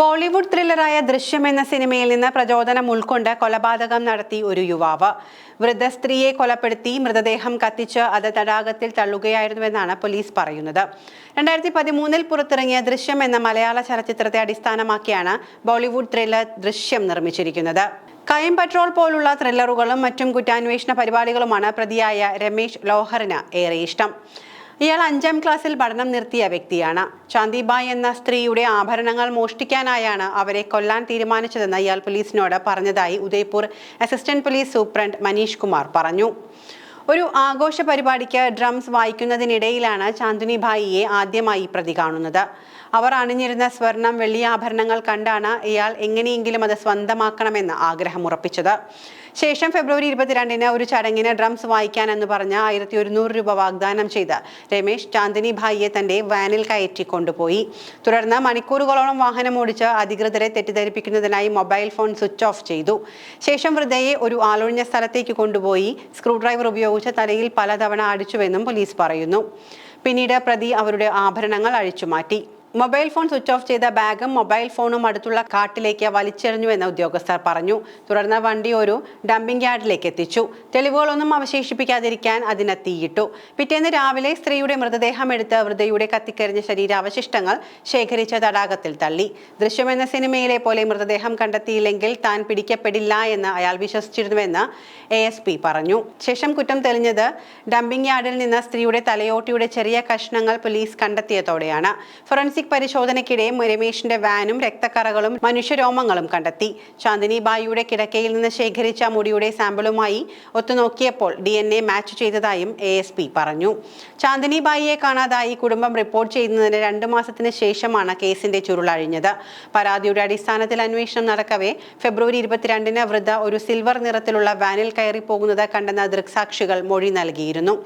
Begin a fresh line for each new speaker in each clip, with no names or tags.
ബോളിവുഡ് ത്രില്ലറായ ദൃശ്യം എന്ന സിനിമയിൽ നിന്ന് പ്രചോദനം ഉൾക്കൊണ്ട് കൊലപാതകം നടത്തി ഒരു യുവാവ്. വൃദ്ധ സ്ത്രീയെ കൊലപ്പെടുത്തി മൃതദേഹം കത്തിച്ച് അത് തടാകത്തിൽ തള്ളുകയായിരുന്നുവെന്നാണ് പോലീസ് പറയുന്നത്. രണ്ടായിരത്തി പതിമൂന്നിൽ പുറത്തിറങ്ങിയ ദൃശ്യം എന്ന മലയാള ചലച്ചിത്രത്തെ അടിസ്ഥാനമാക്കിയാണ് ബോളിവുഡ് ത്രില്ലർ ദൃശ്യം നിർമ്മിച്ചിരിക്കുന്നത്. ക്രൈം പട്രോൾ പോലുള്ള ത്രില്ലറുകളും മറ്റും കുറ്റാന്വേഷണ പരിപാടികളുമാണ് പ്രതിയായ രമേശ് ലോഹറിന് ഏറെ ഇഷ്ടം. ഇയാൾ അഞ്ചാം ക്ലാസ്സിൽ പഠനം നിർത്തിയ വ്യക്തിയാണ്. ചാന്ദിബായ് എന്ന സ്ത്രീയുടെ ആഭരണങ്ങൾ മോഷ്ടിക്കാനായാണ് അവരെ കൊല്ലാൻ തീരുമാനിച്ചതെന്ന് ഇയാൾ പോലീസിനോട് പറഞ്ഞതായി Udaipur assistant police superintendent Manish Kumar പറഞ്ഞു. ഒരു ആഘോഷ പരിപാടിക്ക് ഡ്രംസ് വായിക്കുന്നതിനിടയിലാണ് ചാന്ദിനി ഭായിയെ ആദ്യമായി പ്രതി കാണുന്നത്. അവർ അണിഞ്ഞിരുന്ന സ്വർണം വെള്ളി ആഭരണങ്ങൾ കണ്ടാണ് ഇയാൾ എങ്ങനെയെങ്കിലും അത് സ്വന്തമാക്കണമെന്ന് ആഗ്രഹം ഉറപ്പിച്ചത്. ശേഷം ഫെബ്രുവരി ഇരുപത്തിരണ്ടിന് ഒരു ചടങ്ങിന് ഡ്രംസ് വായിക്കാൻ എന്ന് പറഞ്ഞ് ആയിരത്തി ഒരുന്നൂറ് രൂപ വാഗ്ദാനം ചെയ്ത് രമേശ് ചാന്ദിനി ഭായിയെ തന്റെ വാനിൽ കയറ്റി കൊണ്ടുപോയി. തുടർന്ന് മണിക്കൂറുകളോളം വാഹനം ഓടിച്ച് അധികൃതരെ തെറ്റിദ്ധരിപ്പിക്കുന്നതിനായി മൊബൈൽ ഫോൺ സ്വിച്ച് ഓഫ് ചെയ്തു. ശേഷം വൃദ്ധയെ ഒരു ആളൊഴിഞ്ഞ സ്ഥലത്തേക്ക് കൊണ്ടുപോയി സ്ക്രൂ ഡ്രൈവർ ഉപയോഗിച്ച് തലയിൽ പലതവണ അടിച്ചുവെന്നും പോലീസ് പറയുന്നു. പിന്നീട് പ്രതി അവരുടെ ആഭരണങ്ങൾ അഴിച്ചുമാറ്റി മൊബൈൽ ഫോൺ സ്വിച്ച് ഓഫ് ചെയ്ത ബാഗും മൊബൈൽ ഫോണും അടുത്തുള്ള കാട്ടിലേക്ക് വലിച്ചെറിഞ്ഞുവെന്ന് ഉദ്യോഗസ്ഥർ പറഞ്ഞു. തുടർന്ന് വണ്ടി ഒരു ഡംപിംഗ് യാർഡിലേക്ക് എത്തിച്ചു. തെളിവുകളൊന്നും അവശേഷിപ്പിക്കാതിരിക്കാൻ അതിനെ തീയിട്ടു. പിറ്റേന്ന് രാവിലെ സ്ത്രീയുടെ മൃതദേഹം എടുത്ത് വൃദ്ധയുടെ കത്തിക്കരിഞ്ഞ ശരീരാവശിഷ്ടങ്ങൾ ശേഖരിച്ച തടാകത്തിൽ തള്ളി. ദൃശ്യം എന്ന സിനിമയിലെ പോലെ മൃതദേഹം കണ്ടെത്തിയില്ലെങ്കിൽ താൻ പിടിക്കപ്പെടില്ല എന്ന് അയാൾ വിശ്വസിച്ചിരുന്നുവെന്ന് എ എസ് പി പറഞ്ഞു. ശേഷം കുറ്റം തെളിഞ്ഞത് ഡംപിംഗ് യാർഡിൽ നിന്ന് സ്ത്രീയുടെ തലയോട്ടിയുടെ ചെറിയ കഷ്ണങ്ങൾ പോലീസ് കണ്ടെത്തിയതോടെയാണ്. ഫോറൻസിക് പരിശോധനയ്ക്കിടെ രമേശിന്റെ വാനും രക്തക്കറകളും മനുഷ്യരോമങ്ങളും കണ്ടെത്തി. ചാന്ദിനി ബായിയുടെ കിടക്കയിൽ നിന്ന് ശേഖരിച്ച മുടിയുടെ സാമ്പിളുമായി ഒത്തുനോക്കിയപ്പോൾ ഡി എൻ എ മാച്ച് ചെയ്തതായും എ എസ് പി പറഞ്ഞു. ചാന്ദിനി ബായിയെ കാണാതായി കുടുംബം റിപ്പോർട്ട് ചെയ്യുന്നതിന് രണ്ട് മാസത്തിന് ശേഷമാണ് കേസിന്റെ ചുരുളഴിഞ്ഞത് പരാതിയുടെ അടിസ്ഥാനത്തിൽ അന്വേഷണം നടക്കവേ ഫെബ്രുവരി ഇരുപത്തിരണ്ടിന് വൃദ്ധ ഒരു സിൽവർ നിറത്തിലുള്ള വാനിൽ കയറി പോകുന്നത് കണ്ടെന്ന ദൃക്സാക്ഷികൾ മൊഴി നൽകിയിരുന്നു.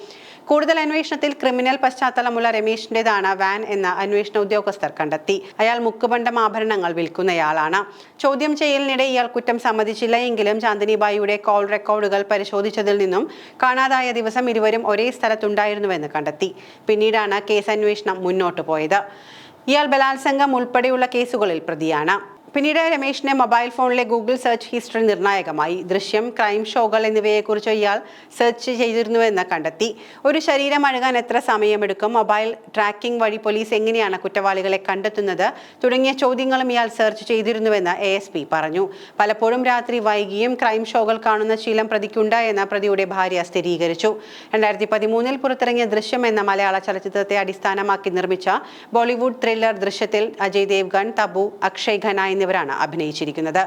കൂടുതൽ അന്വേഷണത്തിൽ ക്രിമിനൽ പശ്ചാത്തലമുള്ള രമേശിന്റേതാണ് വാൻ എന്ന അന്വേഷണ ഉദ്യോഗസ്ഥർ കണ്ടെത്തി. അയാൾ മുക്കുബണ്ടം ആഭരണങ്ങൾ വിൽക്കുന്നയാളാണ്. ചോദ്യം ചെയ്യലിനിടെ ഇയാൾ കുറ്റം സമ്മതിച്ചില്ല എങ്കിലും ചാന്ദിനിബായിയുടെ കോൾ റെക്കോർഡുകൾ പരിശോധിച്ചതിൽ നിന്നും കാണാതായ ദിവസം ഇരുവരും ഒരേ സ്ഥലത്തുണ്ടായിരുന്നുവെന്ന് കണ്ടെത്തി. പിന്നീടാണ് കേസ് അന്വേഷണം മുന്നോട്ട് പോയത്. ഇയാൾ ബലാത്സംഗം ഉൾപ്പെടെയുള്ള കേസുകളിൽ പ്രതിയാണ്. പിന്നീട് രമേശിന്റെ മൊബൈൽ ഫോണിലെ ഗൂഗിൾ സെർച്ച് ഹിസ്റ്ററി നിർണായകമായി. ദൃശ്യം ക്രൈം ഷോകൾ എന്നിവയെക്കുറിച്ച് ഇയാൾ സെർച്ച് ചെയ്തിരുന്നുവെന്ന് കണ്ടെത്തി. ഒരു ശരീരം അഴുകാൻ എത്ര സമയമെടുക്കും? മൊബൈൽ ട്രാക്കിംഗ് വഴി പോലീസ് എങ്ങനെയാണ് കുറ്റവാളികളെ കണ്ടെത്തുന്നത്? തുടങ്ങിയ ചോദ്യങ്ങളും ഇയാൾ സെർച്ച് ചെയ്തിരുന്നുവെന്ന് എ എസ് പി പറഞ്ഞു. പലപ്പോഴും രാത്രി വൈകിയും ക്രൈം ഷോകൾ കാണുന്ന ശീലം പ്രതിക്കുണ്ട് എന്ന് പ്രതിയുടെ ഭാര്യ സ്ഥിരീകരിച്ചു. രണ്ടായിരത്തി പതിമൂന്നിൽ പുറത്തിറങ്ങിയ ദൃശ്യം എന്ന മലയാള ചലച്ചിത്രത്തെ അടിസ്ഥാനമാക്കി നിർമ്മിച്ച ബോളിവുഡ് ത്രില്ലർ ദൃശ്യത്തിൽ അജയ് ദേവ്ഗൺ തബു അക്ഷയ് ഖന്ന എന്നിവരാണ് അഭിനയിച്ചിരിക്കുന്നത്.